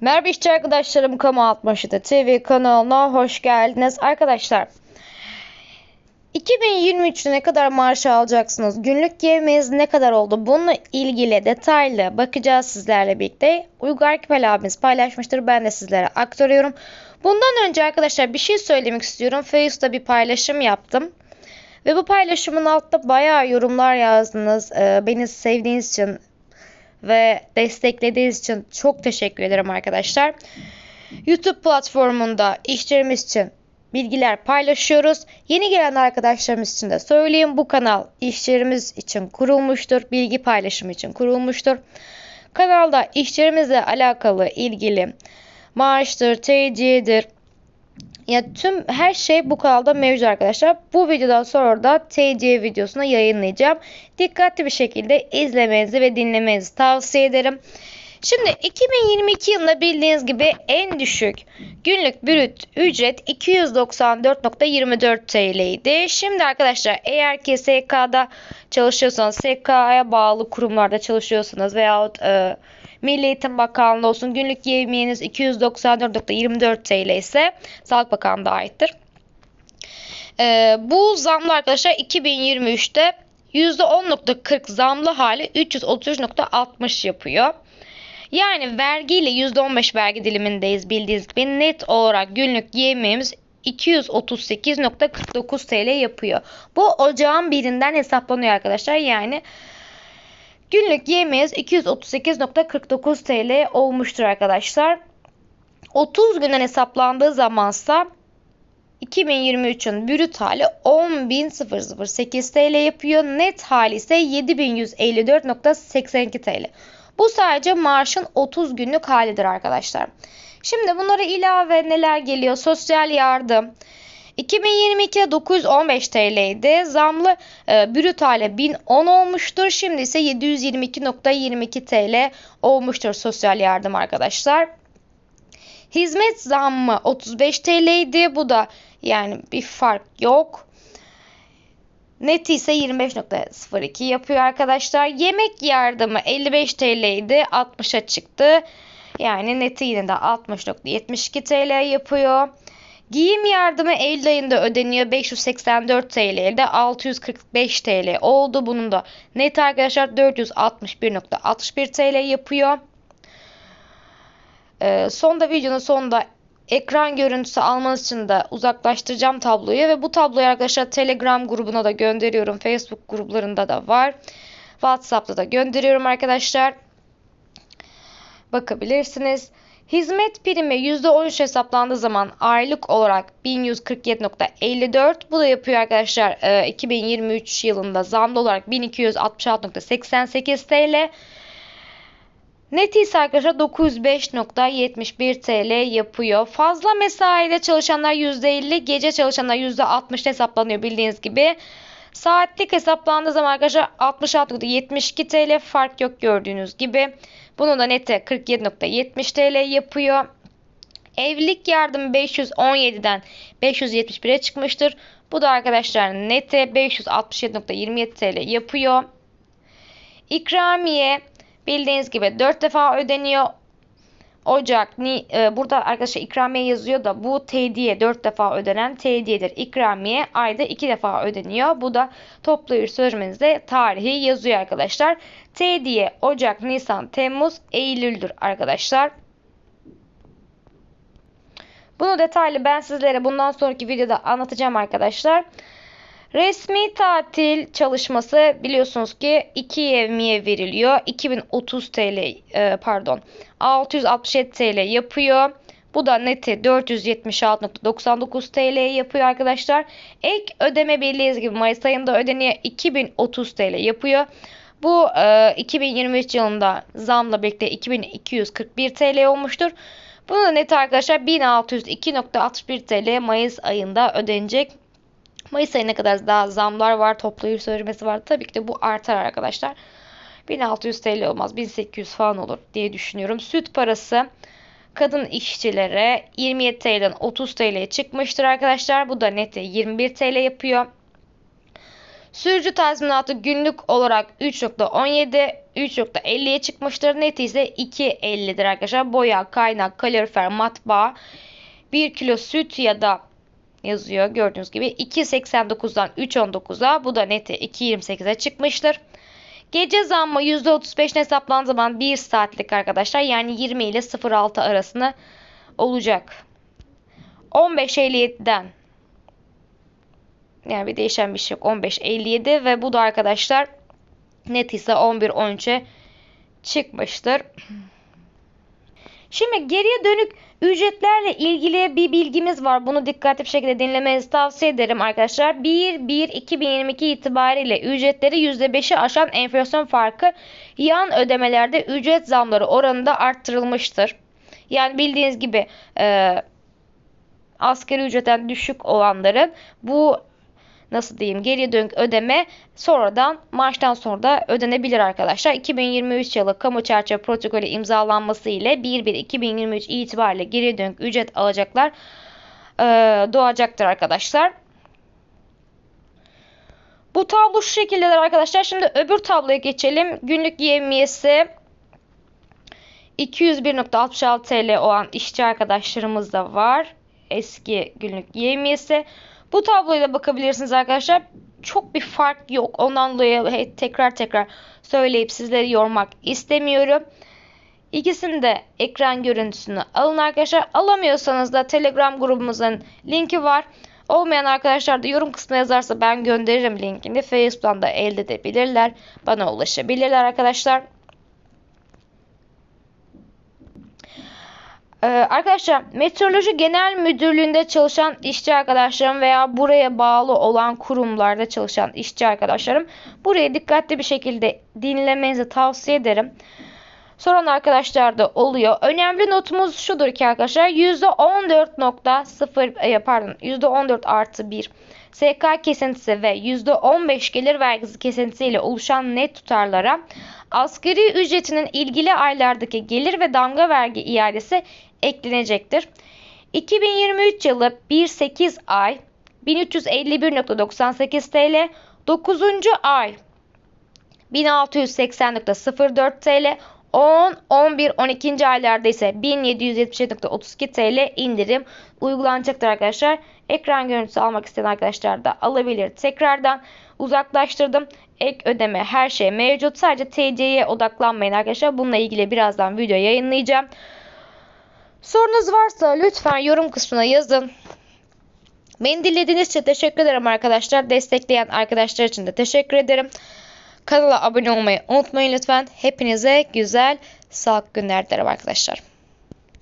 Merhaba işçi arkadaşlarım Kamu 67 TV kanalına hoş geldiniz. Arkadaşlar 2023'te ne kadar maaş alacaksınız? Günlük yemeğiniz ne kadar oldu? Bununla ilgili detaylı bakacağız sizlerle birlikte. Uygar Kipel abimiz paylaşmıştır. Ben de sizlere aktarıyorum. Bundan önce arkadaşlar bir şey söylemek istiyorum. Face'da bir paylaşım yaptım. Ve bu paylaşımın altta bayağı yorumlar yazdınız. Ee, beni sevdiğiniz için ve desteklediğiniz için çok teşekkür ederim arkadaşlar. YouTube platformunda işlerimiz için bilgiler paylaşıyoruz. Yeni gelen arkadaşlarımız için de söyleyeyim bu kanal işlerimiz için kurulmuştur. Bilgi paylaşımı için kurulmuştur. Kanalda işlerimizle alakalı ilgili maaştır, TC'dir, ya tüm her şey bu kanalda mevcut arkadaşlar. Bu videodan sonra da TC videosunu yayınlayacağım. Dikkatli bir şekilde izlemenizi ve dinlemenizi tavsiye ederim. Şimdi 2022 yılında bildiğiniz gibi en düşük günlük brüt ücret 294.24 TL idi. Şimdi arkadaşlar eğer ki SK'da çalışıyorsanız, SK'ya bağlı kurumlarda çalışıyorsanız veyahut e, Milli Eğitim Bakanlığı olsun günlük yemeğiniz 294.24 TL ise Sağlık Bakanlığı'na aittir. E, bu zamlı arkadaşlar 2023'te %10.40 zamlı hali 333.60 yapıyor. Yani vergiyle %15 vergi dilimindeyiz bildiğiniz gibi net olarak günlük yemeğimiz 238.49 TL yapıyor. Bu ocağın birinden hesaplanıyor arkadaşlar. Yani günlük yemeğimiz 238.49 TL olmuştur arkadaşlar. 30 günden hesaplandığı zamansa 2023'ün brüt hali 10.008 TL yapıyor. Net hali ise 7.154.82 TL. Bu sadece maaşın 30 günlük halidir arkadaşlar. Şimdi bunlara ilave neler geliyor? Sosyal yardım. 2022'de 915 TL idi. Zamlı e, brüt hali 1010 olmuştur. Şimdi ise 722.22 TL olmuştur sosyal yardım arkadaşlar. Hizmet zammı 35 TL idi. Bu da yani bir fark yok. Net ise 25.02 yapıyor arkadaşlar. Yemek yardımı 55 TL idi. 60'a çıktı. Yani neti yine de 60.72 TL yapıyor. Giyim yardımı Eylül ayında ödeniyor. 584 TL de 645 TL oldu. Bunun da net arkadaşlar 461.61 TL yapıyor. Ee, sonda videonun sonunda ekran görüntüsü almanız için de uzaklaştıracağım tabloyu ve bu tabloyu arkadaşlar Telegram grubuna da gönderiyorum. Facebook gruplarında da var. WhatsApp'ta da gönderiyorum arkadaşlar. Bakabilirsiniz. Hizmet primi %13 hesaplandığı zaman aylık olarak 1147.54. Bu da yapıyor arkadaşlar 2023 yılında zamlı olarak 1266.88 TL. Net ise arkadaşlar 905.71 TL yapıyor. Fazla mesaide çalışanlar %50, gece çalışanlar %60 hesaplanıyor bildiğiniz gibi. Saatlik hesaplandığı zaman arkadaşlar 66.72 TL fark yok gördüğünüz gibi. Bunun da neti 47.70 TL yapıyor. Evlilik yardımı 517'den 571'e çıkmıştır. Bu da arkadaşlar neti 567.27 TL yapıyor. İkramiye bildiğiniz gibi 4 defa ödeniyor. Ocak, ni, e, burada arkadaşlar ikramiye yazıyor da bu tediye 4 defa ödenen tediyedir. İkramiye ayda 2 defa ödeniyor. Bu da toplayıcı sözleşmenizde tarihi yazıyor arkadaşlar. Tediye Ocak, Nisan, Temmuz, Eylül'dür arkadaşlar. Bunu detaylı ben sizlere bundan sonraki videoda anlatacağım arkadaşlar. Resmi tatil çalışması biliyorsunuz ki 2 yevmiye veriliyor. 2030 TL e, pardon 667 TL yapıyor. Bu da neti 476.99 TL yapıyor arkadaşlar. Ek ödeme bildiğiniz gibi Mayıs ayında ödeniyor 2030 TL yapıyor. Bu e, 2023 yılında zamla birlikte 2241 TL olmuştur. Bunu da net arkadaşlar 1602.61 TL Mayıs ayında ödenecek. Mayıs ayına kadar daha zamlar var. Toplayıcı sözleşmesi var. Tabii ki de bu artar arkadaşlar. 1600 TL olmaz. 1800 falan olur diye düşünüyorum. Süt parası kadın işçilere 27 TL'den 30 TL'ye çıkmıştır arkadaşlar. Bu da neti 21 TL yapıyor. Sürücü tazminatı günlük olarak 3.17, 3.50'ye çıkmıştır. Neti ise 2.50'dir arkadaşlar. Boya, kaynak, kalorifer, matbaa, 1 kilo süt ya da yazıyor gördüğünüz gibi 2.89'dan 3.19'a bu da neti 2.28'e çıkmıştır. Gece zammı %35 hesaplandığı zaman 1 saatlik arkadaşlar yani 20 ile 06 arasında olacak. 15.57'den yani bir değişen bir şey yok. 15.57 ve bu da arkadaşlar net ise 11.13'e çıkmıştır. Şimdi geriye dönük ücretlerle ilgili bir bilgimiz var. Bunu dikkatli bir şekilde dinlemenizi tavsiye ederim arkadaşlar. 1-1-2022 itibariyle ücretleri %5'i aşan enflasyon farkı yan ödemelerde ücret zamları oranında arttırılmıştır. Yani bildiğiniz gibi e, asgari ücretten düşük olanların bu nasıl diyeyim geriye dönük ödeme sonradan maaştan sonra da ödenebilir arkadaşlar. 2023 yılı kamu çerçeve protokolü imzalanması ile 1-1-2023 itibariyle geriye dönük ücret alacaklar doğacaktır arkadaşlar. Bu tablo şu şekildedir arkadaşlar. Şimdi öbür tabloya geçelim. Günlük yevmiyesi 201.66 TL olan işçi arkadaşlarımız da var. Eski günlük yevmiyesi. Bu tabloya da bakabilirsiniz arkadaşlar. Çok bir fark yok. Ondan dolayı tekrar tekrar söyleyip sizleri yormak istemiyorum. İkisini de ekran görüntüsünü alın arkadaşlar. Alamıyorsanız da Telegram grubumuzun linki var. Olmayan arkadaşlar da yorum kısmına yazarsa ben gönderirim linkini. Facebook'tan da elde edebilirler. Bana ulaşabilirler arkadaşlar. Ee, arkadaşlar Meteoroloji Genel Müdürlüğü'nde çalışan işçi arkadaşlarım veya buraya bağlı olan kurumlarda çalışan işçi arkadaşlarım burayı dikkatli bir şekilde dinlemenizi tavsiye ederim. Soran arkadaşlar da oluyor. Önemli notumuz şudur ki arkadaşlar %14.0 e, pardon %14 artı 1 SK kesintisi ve %15 gelir vergisi kesintisiyle oluşan net tutarlara asgari ücretinin ilgili aylardaki gelir ve damga vergi iadesi eklenecektir. 2023 yılı 1-8 ay 1351.98 TL, 9. ay 1680.04 TL, 10, 11, 12. aylarda ise 1777.32 TL indirim uygulanacaktır arkadaşlar. Ekran görüntüsü almak isteyen arkadaşlar da alabilir. Tekrardan uzaklaştırdım. Ek ödeme her şey mevcut. Sadece TC'ye odaklanmayın arkadaşlar. Bununla ilgili birazdan video yayınlayacağım. Sorunuz varsa lütfen yorum kısmına yazın. Beni dinlediğiniz için teşekkür ederim arkadaşlar. Destekleyen arkadaşlar için de teşekkür ederim. Kanala abone olmayı unutmayın lütfen. Hepinize güzel sağlık günler dilerim arkadaşlar.